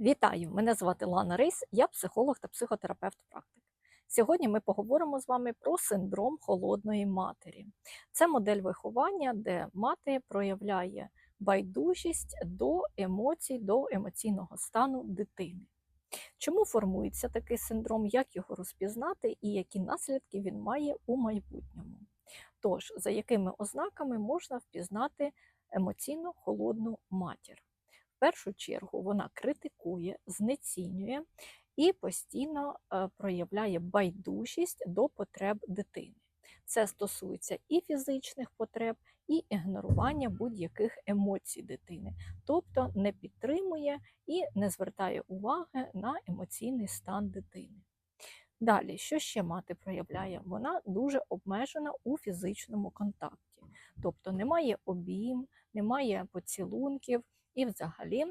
Вітаю! Мене звати Лана Рейс, я психолог та психотерапевт практик. Сьогодні ми поговоримо з вами про синдром холодної матері. Це модель виховання, де мати проявляє байдужість до емоцій, до емоційного стану дитини. Чому формується такий синдром, як його розпізнати і які наслідки він має у майбутньому? Тож, за якими ознаками можна впізнати емоційно холодну матір? В першу чергу вона критикує, знецінює і постійно е, проявляє байдужість до потреб дитини. Це стосується і фізичних потреб, і ігнорування будь-яких емоцій дитини, тобто не підтримує і не звертає уваги на емоційний стан дитини. Далі, що ще мати проявляє? Вона дуже обмежена у фізичному контакті, тобто немає обійм, немає поцілунків, і взагалі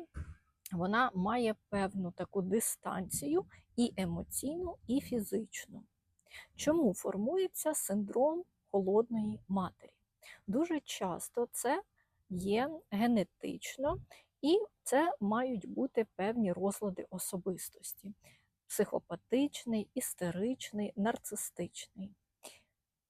вона має певну таку дистанцію і емоційну, і фізичну. Чому формується синдром холодної матері? Дуже часто це є генетично, і це мають бути певні розлади особистості: психопатичний, істеричний, нарцистичний.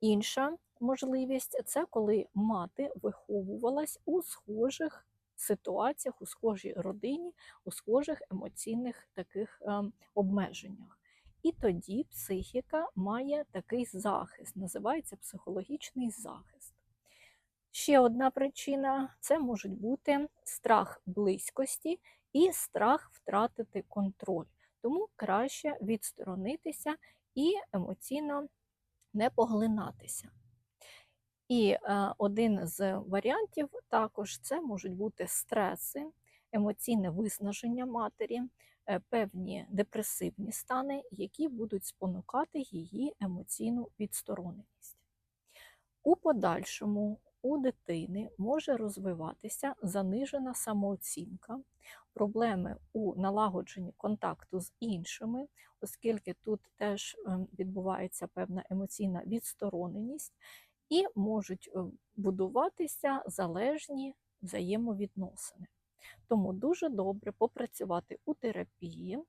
Інша можливість це коли мати виховувалась у схожих ситуаціях, у схожій родині, у схожих емоційних таких е, обмеженнях. І тоді психіка має такий захист, називається психологічний захист. Ще одна причина це можуть бути страх близькості і страх втратити контроль. Тому краще відсторонитися і емоційно не поглинатися. І е, один з варіантів також це можуть бути стреси, емоційне виснаження матері, е, певні депресивні стани, які будуть спонукати її емоційну відстороненість. У подальшому у дитини може розвиватися занижена самооцінка, проблеми у налагодженні контакту з іншими, оскільки тут теж ем, відбувається певна емоційна відстороненість і можуть е, будуватися залежні взаємовідносини. Тому дуже добре попрацювати у терапії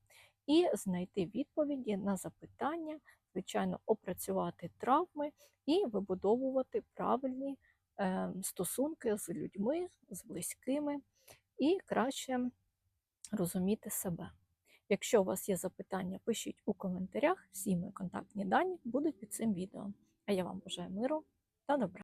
і знайти відповіді на запитання, звичайно, опрацювати травми і вибудовувати правильні е, стосунки з людьми, з близькими, і краще розуміти себе. Якщо у вас є запитання, пишіть у коментарях, всі мої контактні дані будуть під цим відео. А я вам бажаю миру та добра.